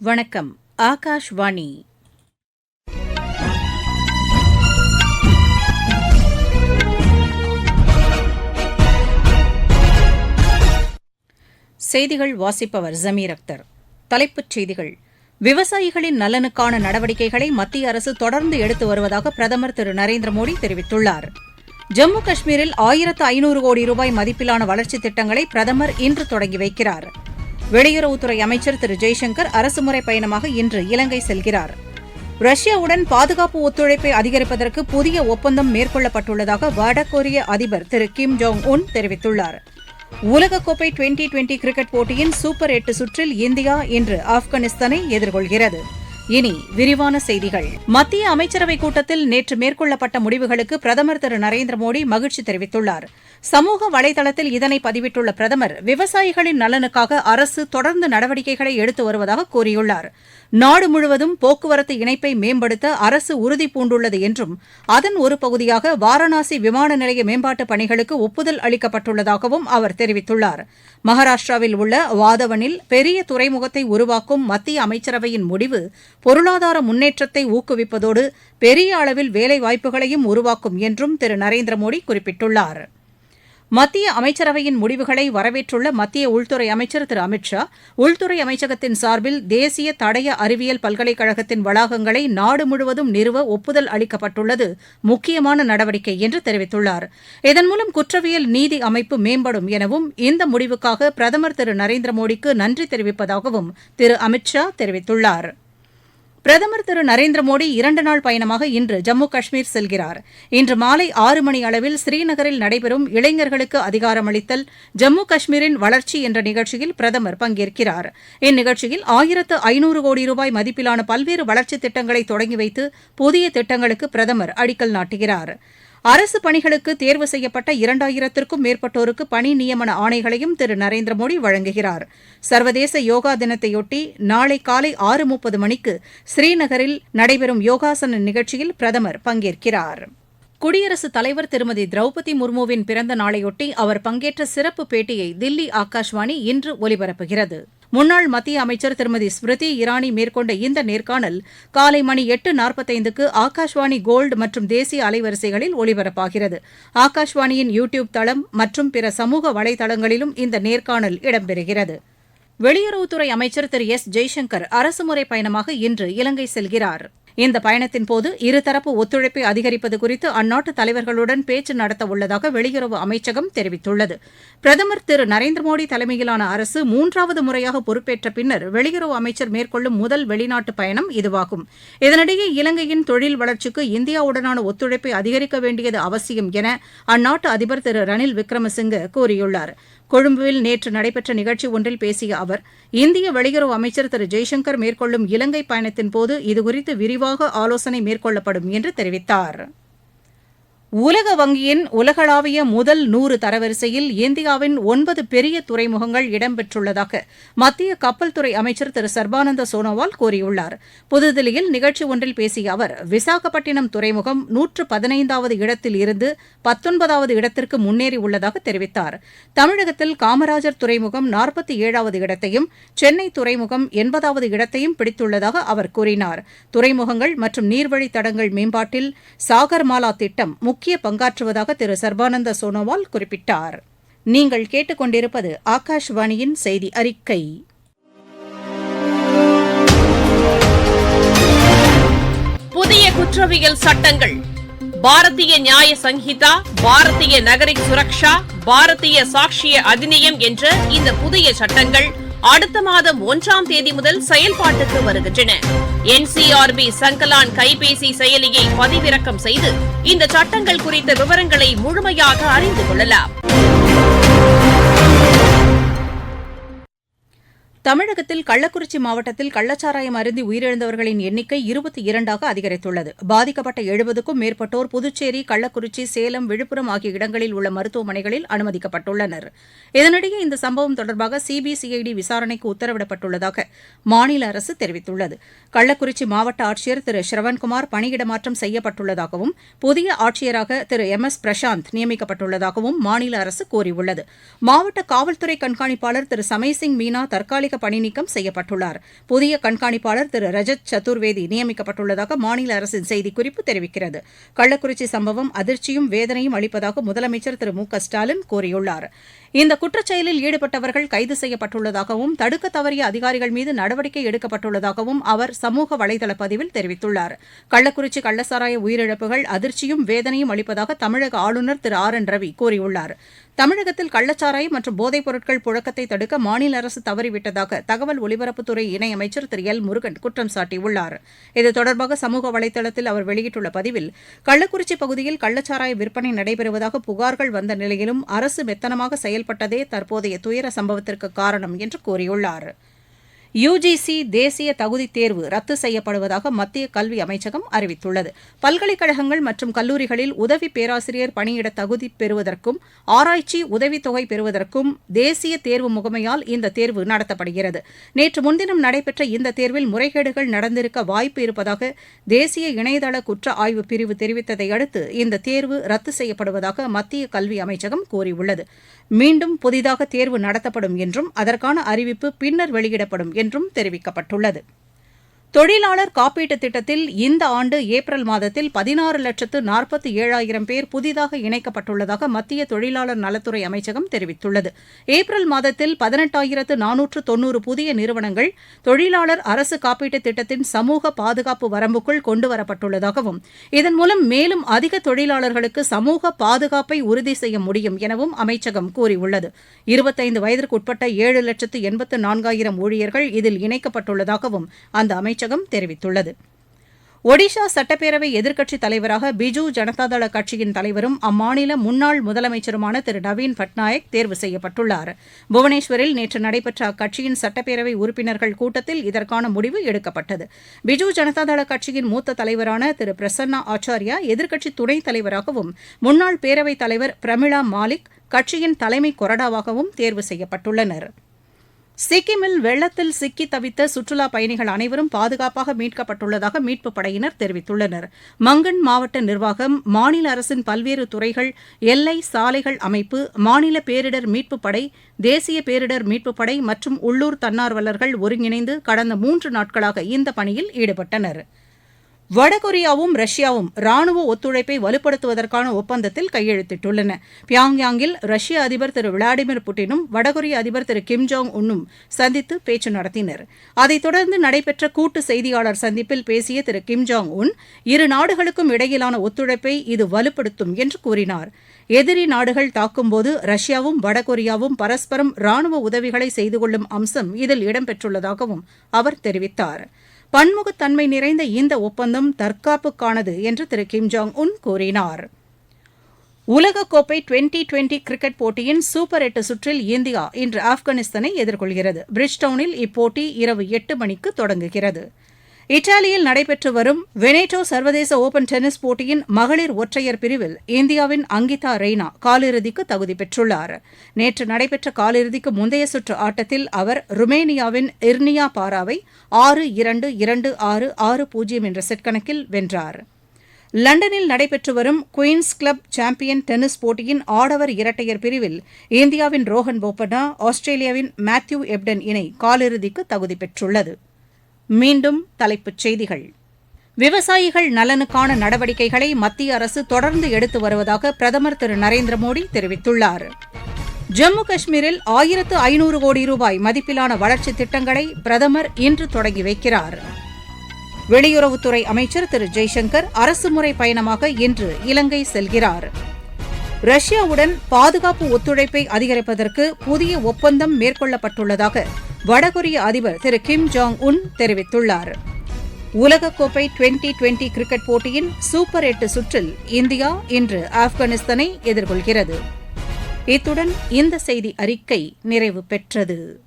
வணக்கம் ஆகாஷ்வாணி. செய்திகள் வாசிப்பவர் ஜமீர் அக்தர். தலைப்புச் செய்திகள். விவசாயிகளின் நலனுக்கான நடவடிக்கைகளை மத்திய அரசு தொடர்ந்து எடுத்து வருவதாக பிரதமர் திரு நரேந்திர மோடி தெரிவித்துள்ளார். ஜம்மு காஷ்மீரில் ஆயிரத்து ஐநூறு கோடி ரூபாய் மதிப்பிலான வளர்ச்சித் திட்டங்களை பிரதமர் இன்று தொடங்கி வைக்கிறார். வெளியுறவுத்துறை அமைச்சர் திரு ஜெய்சங்கர் அரசுமுறை பயணமாக இன்று இலங்கை செல்கிறார். ரஷ்யாவுடன் பாதுகாப்பு ஒத்துழைப்பை அதிகரிப்பதற்கு புதிய ஒப்பந்தம் மேற்கொள்ளப்பட்டுள்ளதாக வடகொரிய அதிபர் திரு கிம் ஜோங் உன் தெரிவித்துள்ளார். உலகக்கோப்பை டுவெண்டி டுவெண்டி கிரிக்கெட் போட்டியின் சூப்பர் எட்டு சுற்றில் இந்தியா இன்று ஆப்கானிஸ்தானை எதிர்கொள்கிறது. இனி விரிவான செய்திகள். மத்திய அமைச்சரவைக் கூட்டத்தில் நேற்று மேற்கொள்ளப்பட்ட முடிவுகளுக்கு பிரதமர் திரு நரேந்திர மோடி மகிழ்ச்சி தெரிவித்துள்ளார். சமூக வலைதளத்தில் இதனை பதிவிட்டுள்ள பிரதமர் விவசாயிகளின் நலனுக்காக அரசு தொடர்ந்து நடவடிக்கைகளை எடுத்து வருவதாக கூறியுள்ளார். நாடு முழுவதும் போக்குவரத்து இணைப்பை மேம்படுத்த அரசு உறுதி பூண்டுள்ளது என்றும் அதன் ஒரு பகுதியாக வாரணாசி விமான நிலைய மேம்பாட்டுப் பணிகளுக்கு ஒப்புதல் அளிக்கப்பட்டுள்ளதாகவும் அவர் தெரிவித்துள்ளார். மகாராஷ்டிராவில் உள்ள வாதவனில் பெரிய துறைமுகத்தை உருவாக்கும் மத்திய அமைச்சரவையின் முடிவு பொருளாதார முன்னேற்றத்தை ஊக்குவிப்பதோடு பெரிய அளவில் வேலைவாய்ப்புகளையும் உருவாக்கும் என்றும் திரு. நரேந்திர மோடி குறிப்பிட்டுள்ளார். மத்திய அமைச்சரவையின் முடிவுகளை வரவேற்றுள்ள மத்திய உள்துறை அமைச்சர் திரு. அமித் ஷா உள்துறை அமைச்சகத்தின் சார்பில் தேசிய தடய அறிவியல் பல்கலைக்கழகத்தின் வளாகங்களை நாடு முழுவதும் நிறுவ ஒப்புதல் அளிக்கப்பட்டுள்ளது முக்கியமான நடவடிக்கை என்று தெரிவித்துள்ளார். இதன் மூலம் குற்றவியல் நீதி அமைப்பு மேம்படும் எனவும் இந்த முடிவுக்காக பிரதமர் திரு. நரேந்திர மோடிக்கு நன்றி தெரிவிப்பதாகவும் திரு. அமித் ஷா தெரிவித்துள்ளார். பிரதமர் திரு நரேந்திர மோடி இரண்டு நாள் பயணமாக இன்று ஜம்மு காஷ்மீர் செல்கிறார். இன்று மாலை ஆறு மணி அளவில் ஸ்ரீநகரில் நடைபெறும் இளைஞர்களுக்கு அதிகாரமளித்தல் ஜம்மு காஷ்மீரின் வளர்ச்சி என்ற நிகழ்ச்சியில் பிரதமர் பங்கேற்கிறார். இந்நிகழ்ச்சியில் ஆயிரத்து ஐநூறு கோடி ரூபாய் மதிப்பிலான பல்வேறு வளர்ச்சித் திட்டங்களை தொடங்கி வைத்து புதிய திட்டங்களுக்கு பிரதமர் அடிக்கல் நாட்டுகிறார். அரசு பணிகளுக்கு தேர்வு செய்யப்பட்ட இரண்டாயிரத்திற்கும் மேற்பட்டோருக்கு பணி நியமன ஆணைகளையும் திரு. நரேந்திர மோடி வழங்குகிறார். சர்வதேச யோகா தினத்தையொட்டி நாளை காலை ஆறு முப்பது மணிக்கு ஸ்ரீநகரில் நடைபெறும் யோகாசன நிகழ்ச்சியில் பிரதமர் பங்கேற்கிறார். குடியரசுத் தலைவர் திருமதி திரௌபதி முர்முவின் பிறந்த நாளையொட்டி அவர் பங்கேற்ற சிறப்பு பேட்டியை தில்லி ஆகாஷ்வாணி இன்று ஒலிபரப்புகிறது. முன்னாள் மத்திய அமைச்சர் திருமதி ஸ்மிருதி இரானி மேற்கொண்ட இந்த நேர்காணல் காலை மணி எட்டு நாற்பத்தைந்துக்கு ஆகாஷ்வாணி கோல்டு மற்றும் தேசிய அலைவரிசைகளில் ஒலிபரப்பாகிறது. ஆகாஷ்வாணியின் யூ டியூப் தளம் மற்றும் பிற சமூக வலைதளங்களிலும் இந்த நேர்காணல் இடம்பெறுகிறது. வெளியுறவுத்துறை அமைச்சர் திரு எஸ் ஜெய்சங்கர் அரசுமுறை பயணமாக இன்று இலங்கை செல்கிறார். இந்த பயணத்தின்போது இருதரப்பு ஒத்துழைப்பை அதிகரிப்பது குறித்து அந்நாட்டு தலைவர்களுடன் பேச்சு நடத்த உள்ளதாக வெளியுறவு அமைச்சகம் தெரிவித்துள்ளது. பிரதமர் திரு நரேந்திர மோடி தலைமையிலான அரசு மூன்றாவது முறையாக பொறுப்பேற்ற பின்னர் வெளியுறவு அமைச்சர் மேற்கொள்ளும் முதல் வெளிநாட்டு பயணம் இதுவாகும். இதனிடையே இலங்கையின் தொழில் வளர்ச்சிக்கு இந்தியாவுடனான ஒத்துழைப்பை அதிகரிக்க வேண்டியது அவசியம் என அந்நாட்டு அதிபர் திரு ரணில் விக்ரமசிங்கே கூறியுள்ளார். கொழும்புவில் நேற்று நடைபெற்ற நிகழ்ச்சி ஒன்றில் பேசிய அவர் இந்திய வெளியுறவு அமைச்சர் திரு. ஜெய்சங்கர் மேற்கொள்ளும் இலங்கை பயணத்தின்போது இதுகுறித்து விரிவாக ஆலோசனை மேற்கொள்ளப்படும் என்று தெரிவித்தார். உலக வங்கியின் உலகளாவிய முதல் நூறு தரவரிசையில் இந்தியாவின் ஒன்பது பெரிய துறைமுகங்கள் இடம்பெற்றுள்ளதாக மத்திய கப்பல் துறை அமைச்சர் திரு சர்பானந்த சோனோவால் கூறியுள்ளார். புதுதில்லியில் நிகழ்ச்சி ஒன்றில் பேசிய அவர் விசாகப்பட்டினம் துறைமுகம் நூற்று பதினைந்தாவது இடத்தில் இருந்து பத்தொன்பதாவது இடத்திற்கு முன்னேறியுள்ளதாக தெரிவித்தார். தமிழகத்தில் காமராஜர் துறைமுகம் நாற்பத்தி ஏழாவது இடத்தையும் சென்னை துறைமுகம் எண்பதாவது இடத்தையும் பிடித்துள்ளதாக அவர் கூறினார். துறைமுகங்கள் மற்றும் நீர்வழித் தடங்கள் மேம்பாட்டில் சாகர்மாலா திட்டம் முக்கிய பங்காற்றுவதாக திரு சர்பானந்த சோனோவால் குறிப்பிட்டார். நீங்கள் கேட்டுக்கொண்டிருப்பது ஆகாஷ்வாணியின் செய்தி அறிக்கை. புதிய குற்றவியல் சட்டங்கள். பாரதிய நியாய சங்கீதா பாரதிய நகரிக் சுரக்ஷா பாரதிய சாட்சிய அதிநியம் என்ற இந்த புதிய சட்டங்கள் அடுத்த மாதம் ஒன்றாம் தேதி முதல் செயல்பாட்டுக்கு வருகின்றன. என்சிஆர்பி சங்கலான் கைபேசி செயலியை பதிவிறக்கம் செய்து இந்த சட்டங்கள் குறித்த விவரங்களை முழுமையாக அறிந்து கொள்ளலாம். தமிழகத்தில் கள்ளக்குறிச்சி மாவட்டத்தில் கள்ளச்சாராயம் அருந்தி உயிரிழந்தவர்களின் எண்ணிக்கை இருபத்தி இரண்டாக அதிகரித்துள்ளது. பாதிக்கப்பட்ட எழுபதுக்கும் மேற்பட்டோர் புதுச்சேரி கள்ளக்குறிச்சி சேலம் விழுப்புரம் ஆகிய இடங்களில் உள்ள மருத்துவமனைகளில் அனுமதிக்கப்பட்டுள்ளனர். இதனிடையே இந்த சம்பவம் தொடர்பாக சிபிசிஐடி விசாரணைக்கு உத்தரவிடப்பட்டுள்ளதாக மாநில அரசு தெரிவித்துள்ளது. கள்ளக்குறிச்சி மாவட்ட ஆட்சியர் திரு. ஸ்ரவன்குமார் பணியிடமாற்றம் செய்யப்பட்டுள்ளதாகவும் புதிய ஆட்சியராக திரு. எம். எஸ். பிரசாந்த் நியமிக்கப்பட்டுள்ளதாகவும் மாநில அரசு கூறியுள்ளது. மாவட்ட காவல்துறை கண்காணிப்பாளர் திரு. சமய்சிங் மீனா தற்காலிக தற்காலிக பணிநீக்கம் செய்யப்பட்டுள்ளார். புதிய கண்காணிப்பாளர் திரு. ரஜத் சதுர்வேதி நியமிக்கப்பட்டுள்ளதாக மாநில அரசின் செய்திக்குறிப்பு தெரிவிக்கிறது. கள்ளக்குறிச்சி சம்பவம் அதிர்ச்சியும் வேதனையும் அளிப்பதாக முதலமைச்சர் திரு. மு. க. ஸ்டாலின் கூறியுள்ளார். இந்த குற்றச்செயலில் ஈடுபட்டவர்கள் கைது செய்யப்பட்டுள்ளதாகவும் தடுக்க தவறிய அதிகாரிகள் மீது நடவடிக்கை எடுக்கப்பட்டுள்ளதாகவும் அவர் சமூக வலைதள பதிவில் தெரிவித்துள்ளார். கள்ளக்குறிச்சி கள்ளசாராய உயிரிழப்புகள் அதிர்ச்சியும் வேதனையும் அளிப்பதாக தமிழக ஆளுநர் திரு. ஆர். என். ரவி கூறியுள்ளார். தமிழகத்தில் கள்ளச்சாராயம் மற்றும் போதைப் பொருட்கள் புழக்கத்தை தடுக்க மாநில அரசு தவறிவிட்டதாக தகவல் ஒலிபரப்புத்துறை இணையமைச்சர் திரு எல் முருகன் குற்றம் சாட்டியுள்ளார். இது தொடர்பாக சமூக வலைதளத்தில் அவர் வெளியிட்டுள்ள பதிவில் கள்ளக்குறிச்சி பகுதியில் கள்ளச்சாராய விற்பனை நடைபெறுவதாக புகார்கள் வந்த நிலையிலும் அரசு மெத்தனமாக செயல்பட்டதே தற்போதைய துயர சம்பவத்திற்கு காரணம் என்று கூறியுள்ளார். யுஜிசி தேசிய தகுதித் தேர்வு ரத்து செய்யப்படுவதாக மத்திய கல்வி அமைச்சகம் அறிவித்துள்ளது. பல்கலைக்கழகங்கள் மற்றும் கல்லூரிகளில் உதவி பேராசிரியர் பணியிட தகுதி பெறுவதற்கும் ஆராய்ச்சி உதவித்தொகை பெறுவதற்கும் தேசிய தேர்வு முகமையால் இந்த தேர்வு நடத்தப்படுகிறது. நேற்று முன்தினம் நடைபெற்ற இந்த தேர்வில் முறைகேடுகள் நடந்திருக்க வாய்ப்பு இருப்பதாக தேசிய இணையதள குற்ற ஆய்வு பிரிவு தெரிவித்ததை அடுத்து இந்த தேர்வு ரத்து செய்யப்படுவதாக மத்திய கல்வி அமைச்சகம் கூறியுள்ளது. மீண்டும் புதிதாக தேர்வு நடத்தப்படும் என்றும் அதற்கான அறிவிப்பு பின்னர் வெளியிடப்படும் என்றும் தெரிவிக்கப்பட்டுள்ளது. தொழிலாளர் காப்பீட்டுத் திட்டத்தில் இந்த ஆண்டு ஏப்ரல் மாதத்தில் பதினாறு லட்சத்து நாற்பத்தி ஏழாயிரம் பேர் புதிதாக இணைக்கப்பட்டுள்ளதாக மத்திய தொழிலாளர் நலத்துறை அமைச்சகம் தெரிவித்துள்ளது. ஏப்ரல் மாதத்தில் பதினெட்டாயிரத்து நானூற்று தொன்னூறு புதிய நிறுவனங்கள் தொழிலாளர் அரசு காப்பீட்டுத் திட்டத்தின் சமூக பாதுகாப்பு வரம்புக்குள் கொண்டுவரப்பட்டுள்ளதாகவும் இதன் மூலம் மேலும் அதிக தொழிலாளர்களுக்கு சமூக பாதுகாப்பை உறுதி செய்ய முடியும் எனவும் அமைச்சகம் கூறியுள்ளது. இருபத்தைந்து வயதிற்குட்பட்ட ஏழு லட்சத்து எண்பத்து நான்காயிரம் ஊழியர்கள் இதில் இணைக்கப்பட்டுள்ளதாகவும் அந்த அமைச்சகம் தெரிவித்துள்ளது. ஒடிஷா சட்டப்பேரவை எதிர்க்கட்சித் தலைவராக பிஜு ஜனதாதள கட்சியின் தலைவரும் அம்மாநில முன்னாள் முதலமைச்சருமான திரு. நவீன் பட்நாயக் தேர்வு செய்யப்பட்டுள்ளார். புவனேஸ்வரில் நேற்று நடைபெற்ற அக்கட்சியின் சட்டப்பேரவை உறுப்பினர்கள் கூட்டத்தில் இதற்கான முடிவு எடுக்கப்பட்டது. பிஜு ஜனதாதள கட்சியின் மூத்த தலைவரான திரு. பிரசன்னா ஆச்சாரியா எதிர்க்கட்சி துணைத் தலைவராகவும் முன்னாள் பேரவைத் தலைவர் பிரமிளா மாலிக் கட்சியின் தலைமை கொறடாவாகவும் தேர்வு செய்யப்பட்டுள்ளனா் சிக்கிமில் வெள்ளத்தில் சிக்கி தவித்த சுற்றுலா பயணிகள் அனைவரும் பாதுகாப்பாக மீட்கப்பட்டுள்ளதாக மீட்புப் படையினர் தெரிவித்துள்ளனர். மங்கன் மாவட்ட நிர்வாகம் மாநில அரசின் பல்வேறு துறைகள் எல்லை சாலைகள் அமைப்பு மாநில பேரிடர் மீட்புப் படை தேசிய பேரிடர் மீட்புப் படை மற்றும் உள்ளூர் தன்னார்வலர்கள் ஒருங்கிணைந்து கடந்த மூன்று நாட்களாக இந்த பணியில் ஈடுபட்டனர். வடகொரியாவும் ரஷ்யாவும் ராணுவ ஒத்துழைப்பை வலுப்படுத்துவதற்கான ஒப்பந்தத்தில் கையெழுத்திட்டுள்ளன. பியாங்யாங்கில் ரஷ்ய அதிபர் திரு விளாடிமிர் புட்டினும் வடகொரிய அதிபர் திரு கிம் ஜாங் உன்னும் சந்தித்து பேச்சு நடத்தினர். அதைத் தொடர்ந்து நடைபெற்ற கூட்டு செய்தியாளர் சந்திப்பில் பேசிய திரு கிம் ஜாங் உன் இரு நாடுகளுக்கும் இடையிலான ஒத்துழைப்பை இது வலுப்படுத்தும் என்று கூறினார். எதிரி நாடுகள் தாக்கும்போது ரஷ்யாவும் வடகொரியாவும் பரஸ்பரம் ராணுவ உதவிகளை செய்து கொள்ளும் அம்சம் இதில் இடம்பெற்றுள்ளதாகவும் அவர் தெரிவித்தார். பன்முகத்தன்மை நிறைந்த இந்த ஒப்பந்தம் தற்காப்புக்கானது என்று திரு கிம் ஜாங் உன் கூறினார். உலகக்கோப்பை டுவெண்டி டுவெண்டி கிரிக்கெட் போட்டியின் சூப்பர் எட்டு சுற்றில் இந்தியா இன்று ஆப்கானிஸ்தானை எதிர்கொள்கிறது. பிரிட்ஜ்டவுனில் இப்போட்டி இரவு எட்டு மணிக்கு தொடங்குகிறது. இத்தாலியில் நடைபெற்று வரும் வெனேட்டோ சர்வதேச ஓபன் டென்னிஸ் போட்டியின் மகளிர் ஒற்றையர் பிரிவில் இந்தியாவின் அங்கிதா ரெய்னா காலிறுதிக்கு தகுதி பெற்றுள்ளார். நேற்று நடைபெற்ற காலிறுதிக்கு முந்தைய சுற்று ஆட்டத்தில் அவர் ருமேனியாவின் இர்னியா பாராவை ஆறு இரண்டு இரண்டு ஆறு ஆறு பூஜ்ஜியம் என்ற செட் கணக்கில் வென்றார். லண்டனில் நடைபெற்று வரும் குயின்ஸ் கிளப் சாம்பியன் டென்னிஸ் போட்டியின் ஆடவர் இரட்டையர் பிரிவில் இந்தியாவின் ரோஹன் போபண்ணா ஆஸ்திரேலியாவின் மேத்யூ எப்டன் இணை காலிறுதிக்கு தகுதி பெற்றுள்ளது. மீண்டும் தலைப்புச் செய்திகள். விவசாயிகள் நலனுக்கான நடவடிக்கைகளை மத்திய அரசு தொடர்ந்து எடுத்து வருவதாக பிரதமர் திரு நரேந்திர மோடி தெரிவித்துள்ளார். ஜம்மு காஷ்மீரில் ஆயிரத்து ஐநூறு கோடி ரூபாய் மதிப்பிலான வளர்ச்சித் திட்டங்களை பிரதமர் இன்று தொடங்கி வைக்கிறார். வெளியுறவுத்துறை அமைச்சர் திரு ஜெய்சங்கர் அரசுமுறை பயணமாக இன்று இலங்கை செல்கிறார். ரஷ்யாவுடன் பாதுகாப்பு ஒத்துழைப்பை அதிகரிப்பதற்கு புதிய ஒப்பந்தம் மேற்கொள்ளப்பட்டுள்ளதாக வடகொரிய அதிபர் திரு கிம் ஜாங் உன் தெரிவித்துள்ளார். உலகக்கோப்பை டுவெண்டி டுவெண்டி கிரிக்கெட் போட்டியின் சூப்பர் எட்டு சுற்றில் இந்தியா இன்று ஆப்கானிஸ்தானை எதிர்கொள்கிறது. இத்துடன் இந்த செய்தி அறிக்கை நிறைவு பெற்றது.